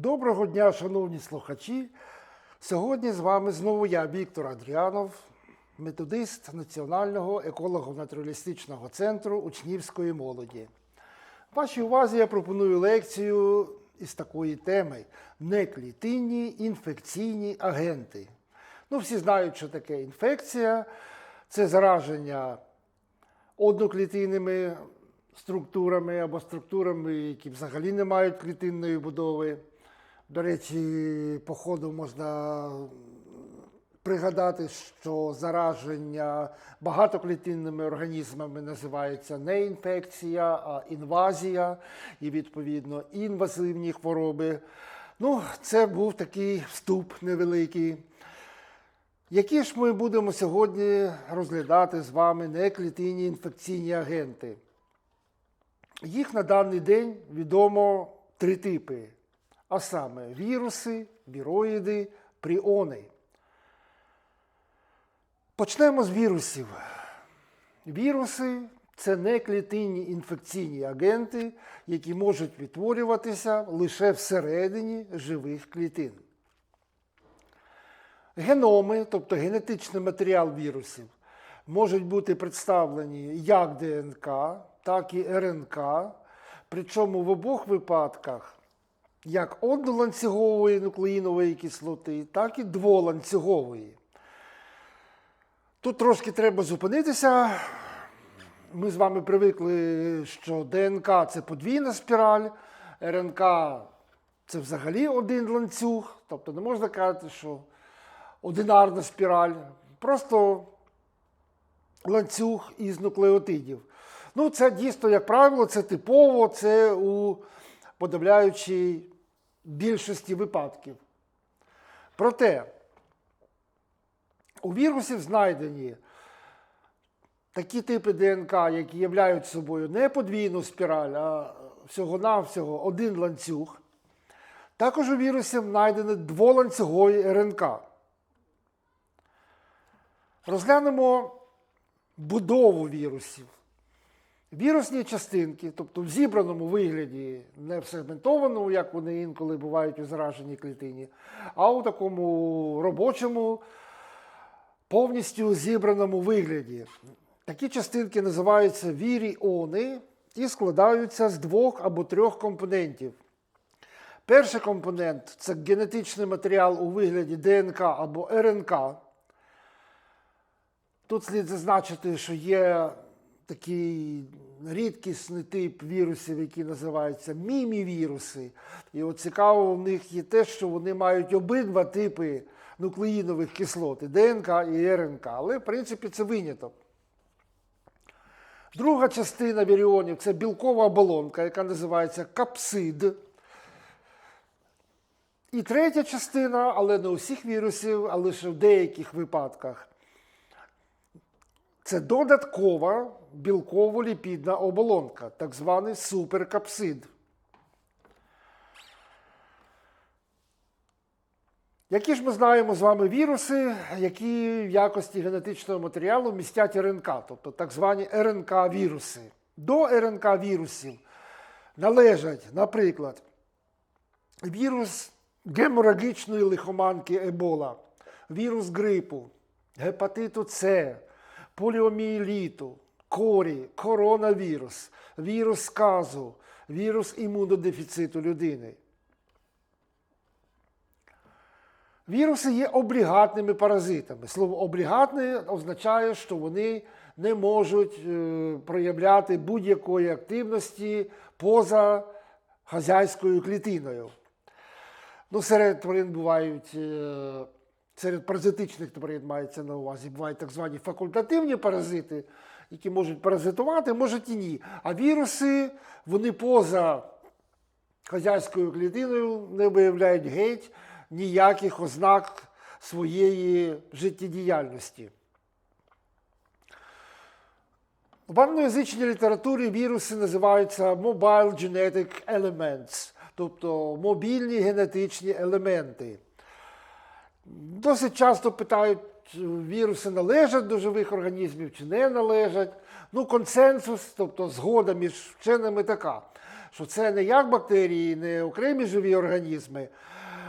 Доброго дня, шановні слухачі. Сьогодні з вами знову я, Віктор Адріанов, методист Національного еколого-натуралістичного центру учнівської молоді. Вашій увазі я пропоную лекцію із такої теми неклітинні інфекційні агенти. Ну, всі знають, що таке інфекція. Це зараження одноклітинними структурами або структурами, які взагалі не мають клітинної будови. До речі, по ходу можна пригадати, що зараження багатоклітинними організмами називається не інфекція, а інвазія, і відповідно інвазивні хвороби. Ну, це був такий вступ невеликий. Які ж ми будемо сьогодні розглядати з вами неклітинні інфекційні агенти? Їх на даний день відомо три типи, а саме віруси, віроїди, пріони. Почнемо з вірусів. Віруси це неклітинні інфекційні агенти, які можуть відтворюватися лише всередині живих клітин. Геноми, тобто генетичний матеріал вірусів, можуть бути представлені як ДНК, так і РНК. Причому в обох випадках як одноланцюгової нуклеїнової кислоти, так і дволанцюгової. Тут трошки треба зупинитися. Ми з вами привикли, що ДНК це подвійна спіраль, РНК це взагалі один ланцюг. Тобто не можна казати, що одинарна спіраль, просто ланцюг із нуклеотидів. Ну, це дійсно, як правило, це типово, це у подавляючій більшості випадків. Проте у вірусів знайдені такі типи ДНК, які являють собою не подвійну спіраль, а всього-навсього один ланцюг. Також у вірусів знайдені дволанцюгові РНК. Розглянемо будову вірусів. Вірусні частинки, тобто в зібраному вигляді, не в сегментованому, як вони інколи бувають у зараженій клітині, а у такому робочому, повністю зібраному вигляді. Такі частинки називаються віріони і складаються з двох або трьох компонентів. Перший компонент це генетичний матеріал у вигляді ДНК або РНК. Тут слід зазначити, що є такий рідкісний тип вірусів, які називаються мімівіруси. І от цікаво в них є те, що вони мають обидва типи нуклеїнових кислот ДНК і РНК. Але, в принципі, це виняток. Друга частина віріонів це білкова оболонка, яка називається капсид. І третя частина, але не у всіх вірусів, а лише в деяких випадках. Це додаткова білково-ліпідна оболонка, так званий суперкапсид. Які ж ми знаємо з вами віруси, які в якості генетичного матеріалу містять РНК, тобто так звані РНК-віруси. До РНК-вірусів належать, наприклад, вірус геморагічної лихоманки Ебола, вірус грипу, гепатиту С, поліомієліту, корі, коронавірус, вірус сказу, вірус імунодефіциту людини. Віруси є облігатними паразитами. Слово облігатний означає, що вони не можуть е, проявляти будь-якої активності поза хазяйською клітиною. Ну, серед тварин бувають, е, серед паразитичних тварин мається на увазі, бувають так звані факультативні паразити, які можуть паразитувати, можуть і ні. А віруси, вони поза хазяйською клітиною не виявляють геть ніяких ознак своєї життєдіяльності. В англоязичній літературі віруси називаються Mobile Genetic Elements, тобто мобільні генетичні елементи. Досить часто питають, віруси належать до живих організмів чи не належать. Ну, консенсус, тобто згода між вченими така, що це не як бактерії, не окремі живі організми,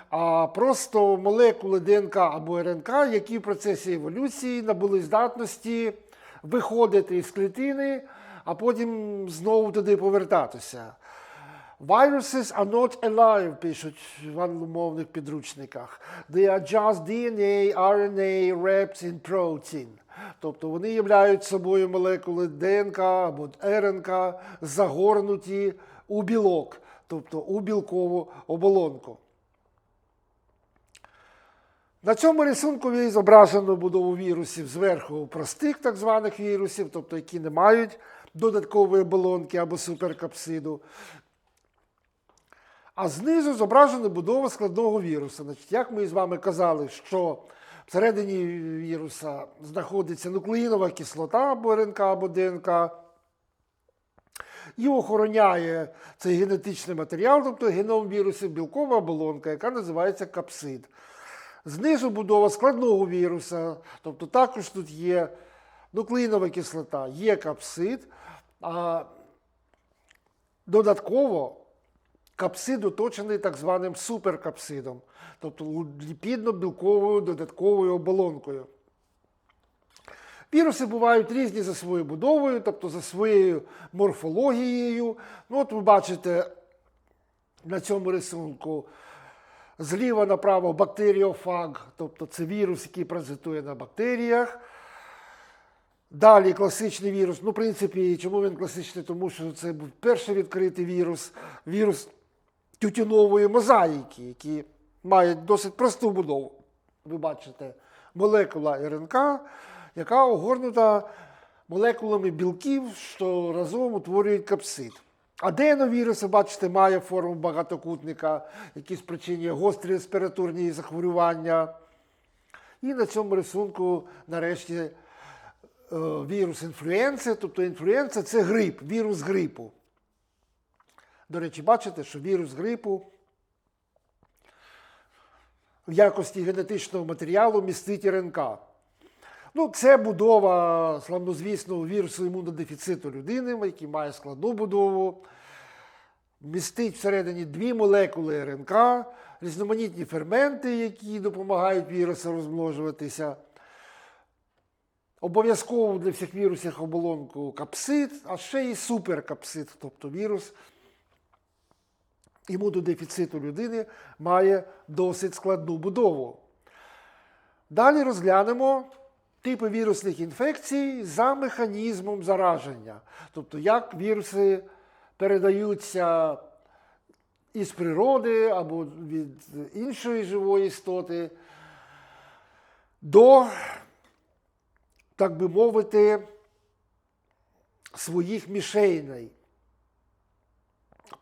а просто молекули ДНК або РНК, які в процесі еволюції набули здатності виходити з клітини, а потім знову туди повертатися. Viruses are not alive, пишуть в англомовних підручниках. They are just DNA, RNA wrapped in protein. Тобто вони являють собою молекули ДНК або РНК, загорнуті у білок, тобто у білкову оболонку. На цьому рисунку зображено будову вірусів зверху простих так званих вірусів, тобто які не мають додаткової оболонки або суперкапсиду. А знизу зображена будова складного віруса. Значить, як ми з вами казали, що всередині віруса знаходиться нуклеїнова кислота або РНК або ДНК, і охороняє цей генетичний матеріал, тобто геном вірусів, білкова оболонка, яка називається капсид. Знизу будова складного віруса, тобто також тут є нуклеїнова кислота, є капсид, а додатково капсид оточений так званим суперкапсидом, тобто ліпідно-білковою додатковою оболонкою. Віруси бувають різні за своєю будовою, тобто за своєю морфологією. Ну, от ви бачите на цьому рисунку зліва направо бактеріофаг, тобто це вірус, який паразитує на бактеріях. Далі класичний вірус. Ну, в принципі, чому він класичний? Тому що це був перший відкритий вірус, вірус тютюнової мозаїки, який має досить просту будову. Ви бачите, молекула РНК, яка огорнута молекулами білків, що разом утворюють капсид. Аденовірус, бачите, має форму багатокутника, який спричинює гострі респіраторні захворювання. І на цьому рисунку, нарешті, е, вірус інфлюенції, тобто інфлюенція це грип, вірус грипу. До речі, бачите, що вірус грипу в якості генетичного матеріалу містить РНК. Ну, це будова славнозвісного вірусу імунодефіциту людини, який має складну будову. Містить всередині дві молекули РНК, різноманітні ферменти, які допомагають вірусу розмножуватися. Обов'язково для всіх вірусів оболонку капсид, а ще і суперкапсид, тобто вірус імунодефіциту людини має досить складну будову. Далі розглянемо типи вірусних інфекцій за механізмом зараження. Тобто, як віруси передаються із природи або від іншої живої істоти до, так би мовити, своїх мішеней.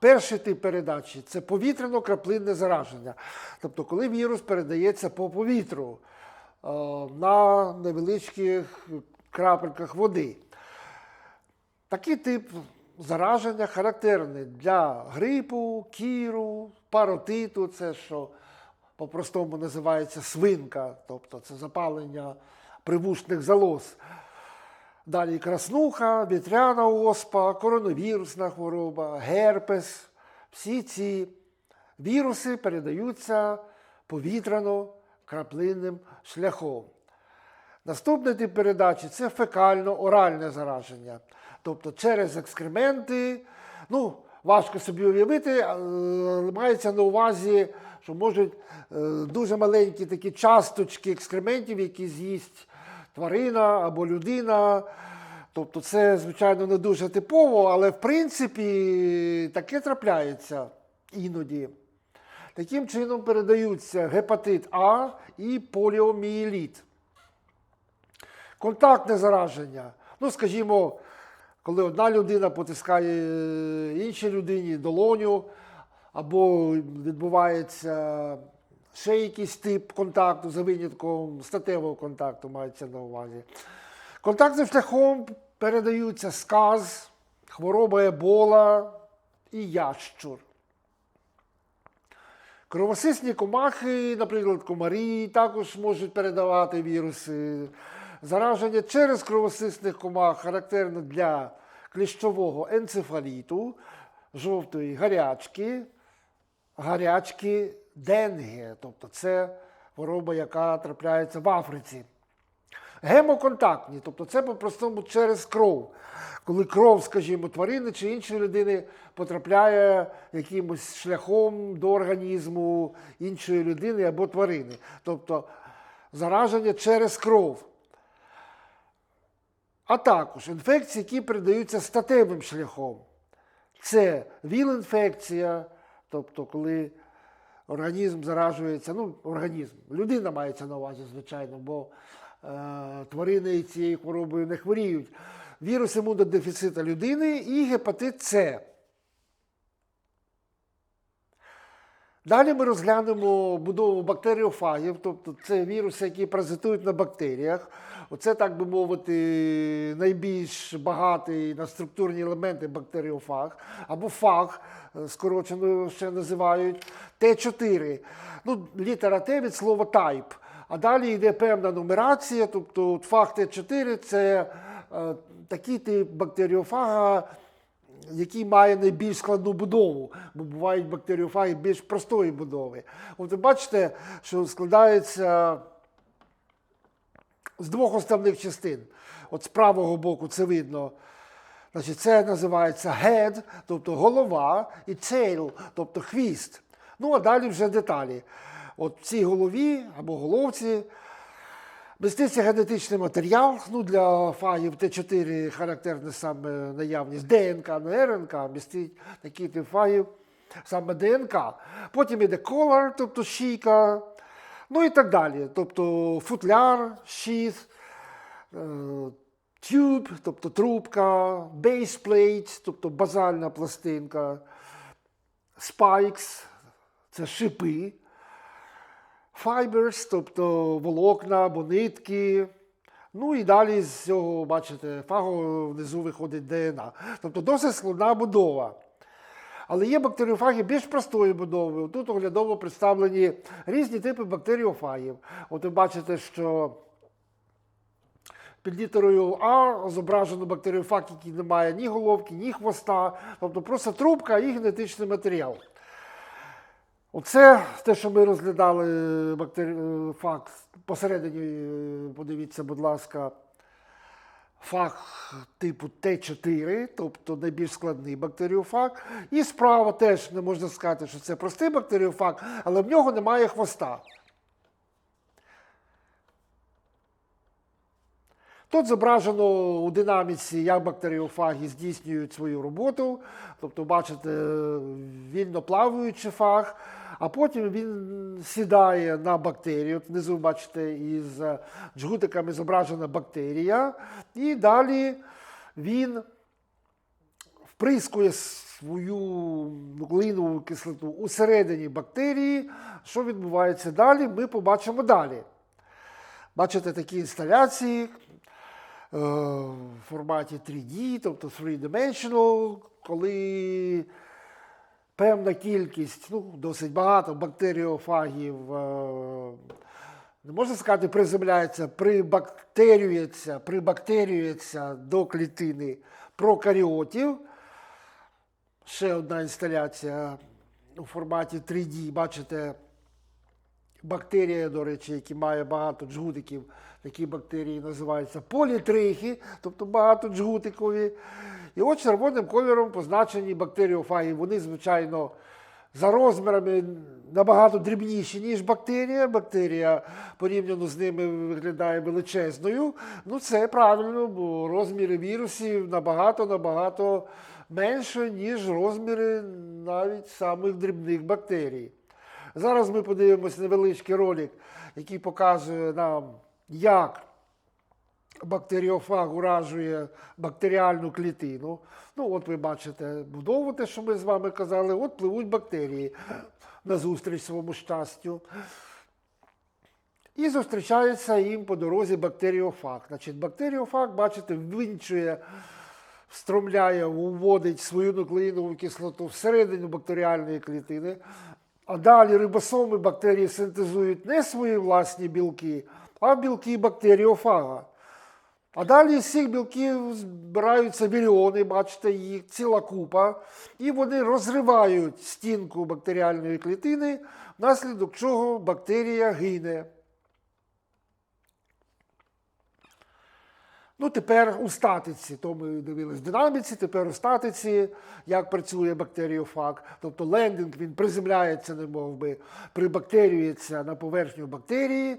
Перший тип передачі це повітряно-краплинне зараження. Тобто, коли вірус передається по повітру е, на невеличких крапельках води. Такий тип зараження характерний для грипу, кіру, паротиту, це що по-простому називається свинка, тобто це запалення привушних залоз. Далі краснуха, вітряна оспа, коронавірусна хвороба, герпес. Всі ці віруси передаються повітряно-краплинним шляхом. Наступний тип передачі це фекально-оральне зараження. Тобто через екскременти, ну, важко собі уявити, мається на увазі, що можуть е, дуже маленькі такі часточки екскрементів, які з'їсть тварина або людина. Тобто це, звичайно, не дуже типово, але в принципі таке трапляється іноді. Таким чином передаються гепатит А і поліомієліт. Контактне зараження. Ну, скажімо, коли одна людина потискає іншій людині долоню, або відбувається ще якийсь тип контакту за винятком статевого контакту, мається на увазі. Контактним шляхом передаються сказ, хвороба ебола і ящур. Кровосисні комахи, наприклад, комарі, також можуть передавати віруси. Зараження через кровосисних комах характерно для кліщового енцефаліту, жовтої гарячки, гарячки денге, тобто це хвороба, яка трапляється в Африці. Гемоконтактні, тобто це по-простому через кров. Коли кров, скажімо, тварини чи іншої людини потрапляє якимось шляхом до організму іншої людини або тварини. Тобто зараження через кров. А також інфекції, які передаються статевим шляхом. Це ВІЛ-інфекція, тобто коли організм заражується, ну, організм, людина мається на увазі, звичайно, бо е, тварини цією хворобою не хворіють. Вірус імунодефіцита людини і гепатит С. Далі ми розглянемо будову бактеріофагів, тобто це віруси, які паразитують на бактеріях. Оце, так би мовити, найбільш багатий на структурні елементи бактеріофаг, або фаг, е, скорочено ще називають, Т4. Ну, літера Т від слова type. А далі йде певна нумерація, тобто фаг Т4 це е, такий тип бактеріофага, який має найбільш складну будову, бо бувають бактеріофаги більш простої будови. От ви бачите, що складається з двох основних частин. От з правого боку це видно. Значить, це називається head, тобто голова, і tail, тобто хвіст. Ну, а далі вже деталі. От в цій голові або головці міститься генетичний матеріал. Ну, для фагів Т4 характерна саме наявність ДНК, не РНК, містить тип фагів, саме ДНК. Потім йде color, тобто шийка, ну і так далі. Тобто футляр, щит, е, тюб, тобто трубка, бейсплейт, тобто базальна пластинка, спайкс, це шипи, fibers, тобто волокна або нитки. Ну і далі з цього, бачите, фагу внизу виходить ДНА. Тобто досить складна будова. Але є бактеріофаги більш простої будови. Тут оглядово представлені різні типи бактеріофагів. От ви бачите, що під літерою А зображено бактеріофаг, який не має ні головки, ні хвоста, тобто просто трубка і генетичний матеріал. Оце те, що ми розглядали бактеріофаг посередині, е, подивіться, будь ласка, фаг типу Т4, тобто найбільш складний бактеріофаг. І справа теж не можна сказати, що це простий бактеріофаг, але в нього немає хвоста. Тут зображено у динаміці, як бактеріофаги здійснюють свою роботу. Тобто, бачите, вільно плаваючий фаг, а потім він сідає на бактерію. Внизу, бачите, із джгутиками зображена бактерія. І далі він вприскує свою нуклеїнову кислоту усередині бактерії. Що відбувається далі, ми побачимо далі. Бачите такі інсталяції е, в форматі 3D, тобто 3-dimensional, коли певна кількість, ну, досить багато бактеріофагів, е, не можна сказати, приземляється, прибактерюється, прибактерюється до клітини прокаріотів. Ще одна інсталяція у форматі 3D, бачите, бактерія, до речі, які має багато джгутиків. Такі бактерії називаються політрихи, тобто багато джгутикові. І от червоним кольором позначені бактеріофаги. Вони, звичайно, за розмірами набагато дрібніші, ніж бактерія. Бактерія порівняно з ними виглядає величезною. Ну, це правильно, бо розміри вірусів набагато-набагато менше, ніж розміри навіть самих дрібних бактерій. Зараз ми подивимося невеличкий ролик, який показує нам, як бактеріофаг уражує бактеріальну клітину. Ну, от ви бачите будову, те, що ми з вами казали, от пливуть бактерії назустріч своєму щастю. І зустрічається їм по дорозі бактеріофаг. Значить, бактеріофаг, бачите, ввінчує, встромляє, уводить свою нуклеїнову кислоту всередину бактеріальної клітини. А далі рибосоми бактерії синтезують не свої власні білки, а білки бактеріофага. А далі з цих білків збираються мільйони, бачите, їх ціла купа, і вони розривають стінку бактеріальної клітини, внаслідок чого бактерія гине. Ну, тепер у статиці, то ми дивились в динаміці, тепер у статиці, як працює бактеріофаг. Тобто лендинг він приземляється, не би, прибактерюється на поверхню бактерії.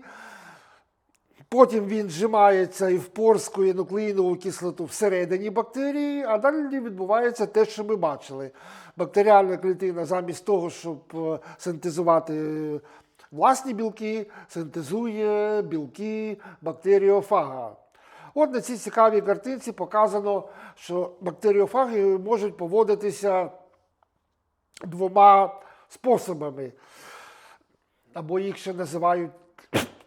Потім він зжимається і впорскує нуклеїнову кислоту всередині бактерії, а далі відбувається те, що ми бачили. Бактеріальна клітина замість того, щоб е, синтезувати власні білки, синтезує білки бактеріофага. От на цій цікавій картинці показано, що бактеріофаги можуть поводитися двома способами, або їх ще називають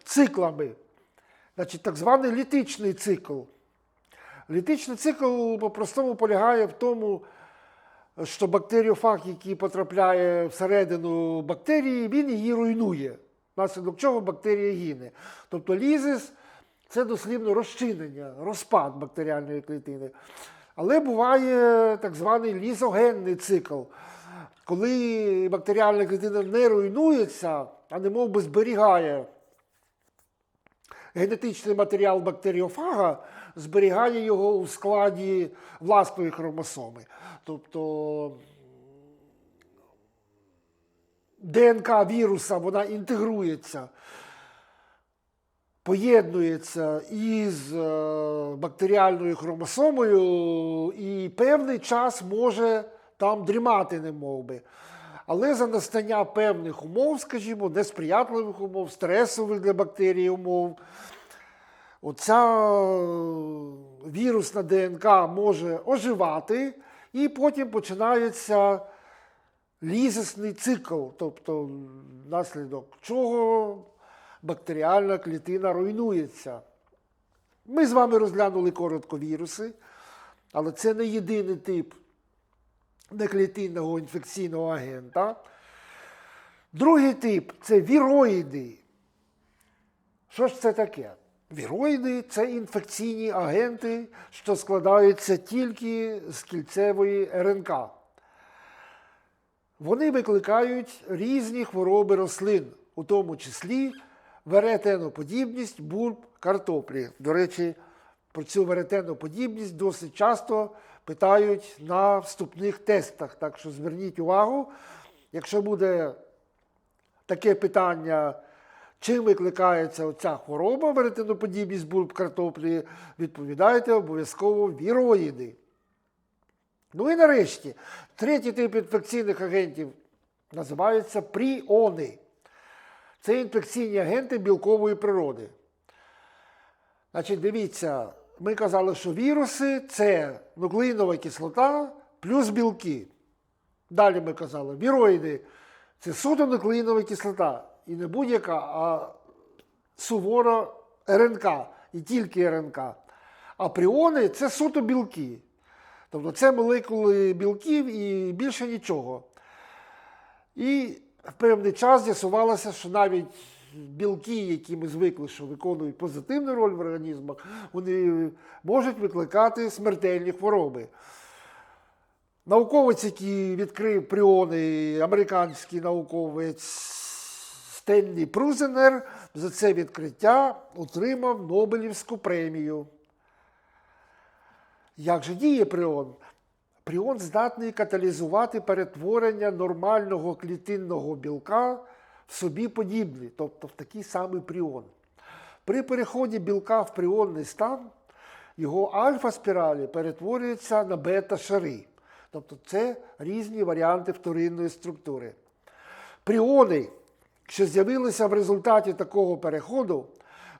циклами. Значить, так званий літичний цикл. Літичний цикл по-простому полягає в тому, що бактеріофаг, який потрапляє всередину бактерії, він її руйнує, внаслідок чого бактерія гине. Тобто лізис це дослівно розчинення, розпад бактеріальної клітини. Але буває так званий лізогенний цикл, коли бактеріальна клітина не руйнується, а немов би зберігає генетичний матеріал бактеріофага, зберігає його у складі власної хромосоми. Тобто ДНК віруса вона інтегрується, поєднується із е, бактеріальною хромосомою і певний час може там дрімати, не би. Але за настання певних умов, скажімо, несприятливих умов, стресових для бактерії умов, оця е, вірусна ДНК може оживати, і потім починається лізисний цикл, тобто внаслідок чого бактеріальна клітина руйнується. Ми з вами розглянули коротко віруси, але це не єдиний тип неклітинного інфекційного агента. Другий тип це віроїди. Що ж це таке? Віроїди це інфекційні агенти, що складаються тільки з кільцевої РНК. Вони викликають різні хвороби рослин, у тому числі веретеноподібність бульб картоплі. До речі, про цю веретеноподібність досить часто питають на вступних тестах. Так що зверніть увагу, якщо буде таке питання, чим викликається оця хвороба, веретеноподібність бульб картоплі, відповідайте обов'язково віроїди. Ну і нарешті, третій тип інфекційних агентів називаються пріони. Це інфекційні агенти білкової природи. Значить, дивіться, ми казали, що віруси це нуклеїнова кислота плюс білки. Далі ми казали, віроїди це суто нуклеїнова кислота. І не будь-яка, а сувора РНК, і тільки РНК. А пріони це суто білки. Тобто це молекули білків і більше нічого. І в певний час з'ясувалося, що навіть білки, які ми звикли, що виконують позитивну роль в організмах, вони можуть викликати смертельні хвороби. Науковець, який відкрив пріони, американський науковець Стенлі Прузенер, за це відкриття отримав Нобелівську премію. Як же діє пріон? Пріон здатний каталізувати перетворення нормального клітинного білка собі подібний, тобто в такий самий пріон. При переході білка в пріонний стан його альфа-спіралі перетворюються на бета-шари. Тобто це різні варіанти вторинної структури. Пріони, що з'явилися в результаті такого переходу,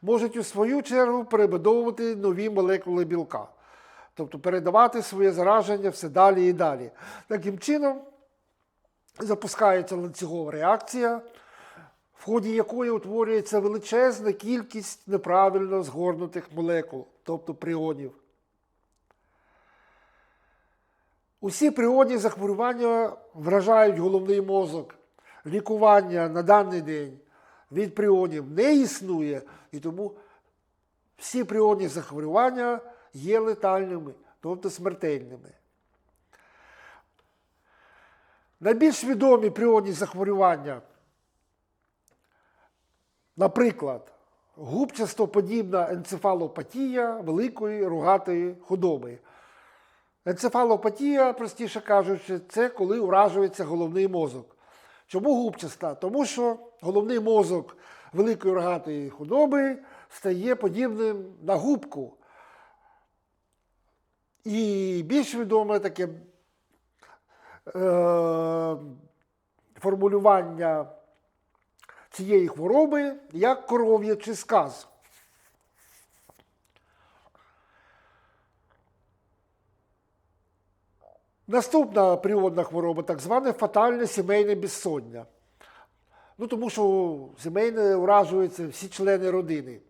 можуть у свою чергу перебудовувати нові молекули білка. Тобто передавати своє зараження все далі і далі. Таким чином запускається ланцюгова реакція, в ході якої утворюється величезна кількість неправильно згорнутих молекул, тобто пріонів. Усі пріонні захворювання вражають головний мозок. Лікування на даний день від пріонів не існує, і тому всі пріонні захворювання є летальними, тобто смертельними. Найбільш відомі пріонні захворювання, наприклад, губчастоподібна енцефалопатія великої рогатої худоби. Енцефалопатія, простіше кажучи, це коли уражується головний мозок. Чому губчаста? Тому що головний мозок великої рогатої худоби стає подібним на губку. І більш відоме таке е, формулювання цієї хвороби як коров'ячий сказ. Наступна природна хвороба, так зване фатальне сімейне безсоння. Ну, тому що сімейне уражуються всі члени родини.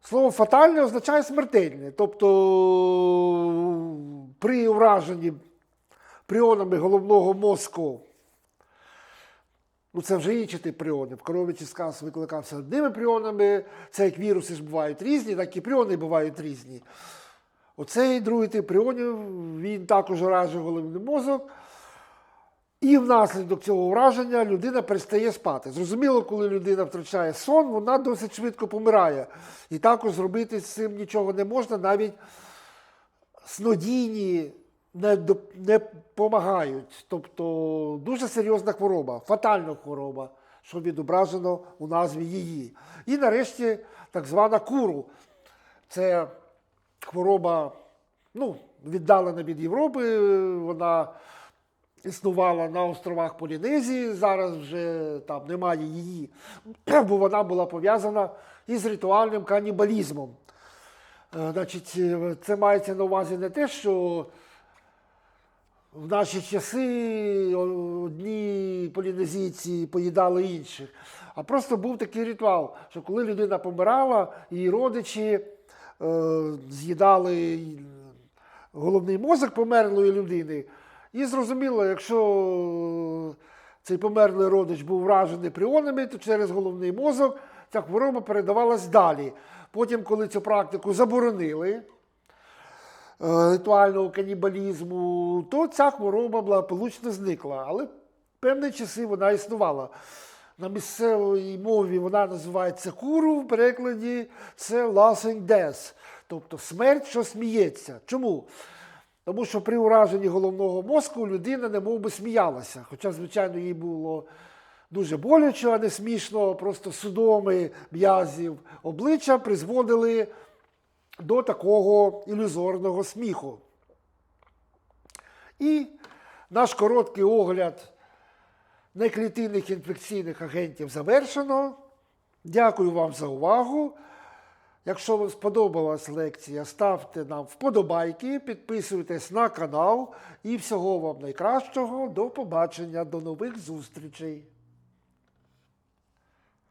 Слово фатальне означає смертельне. Тобто при ураженні пріонами головного мозку, ну це вже інші тип пріонів. Коровичий сказ викликався одними пріонами, це як віруси ж бувають різні, так і пріони бувають різні. Оцей другий тип пріонів, він також уражує головний мозок. І внаслідок цього ураження людина перестає спати. Зрозуміло, коли людина втрачає сон, вона досить швидко помирає. І також зробити з цим нічого не можна, навіть снодійні не, допомагають. Тобто дуже серйозна хвороба, фатальна хвороба, що відображено у назві її. І нарешті так звана куру. Це хвороба ну, віддалена від Європи. Вона існувала на островах Полінезії. Зараз вже там немає її, бо вона була пов'язана із ритуальним канібалізмом. Е, Значить, це мається на увазі не те, що в наші часи одні полінезійці поїдали інших. А просто був такий ритуал, що коли людина помирала, її родичі е, з'їдали головний мозок померлої людини. І зрозуміло, якщо цей померлий родич був вражений пріонами, то через головний мозок ця хвороба передавалась далі. Потім, коли цю практику заборонили, ритуального канібалізму, то ця хвороба благополучно зникла. Але певні часи вона існувала. На місцевій мові вона називається куру, в перекладі це laughing death, тобто смерть, що сміється. Чому? Тому що при ураженні головного мозку людина не би сміялася. Хоча, звичайно, їй було дуже боляче, а не смішно, просто судоми м'язів обличчя призводили до такого ілюзорного сміху. І наш короткий огляд неклітинних інфекційних агентів завершено. Дякую вам за увагу. Якщо вам сподобалась лекція, ставте нам вподобайки, підписуйтесь на канал і всього вам найкращого. До побачення, до нових зустрічей.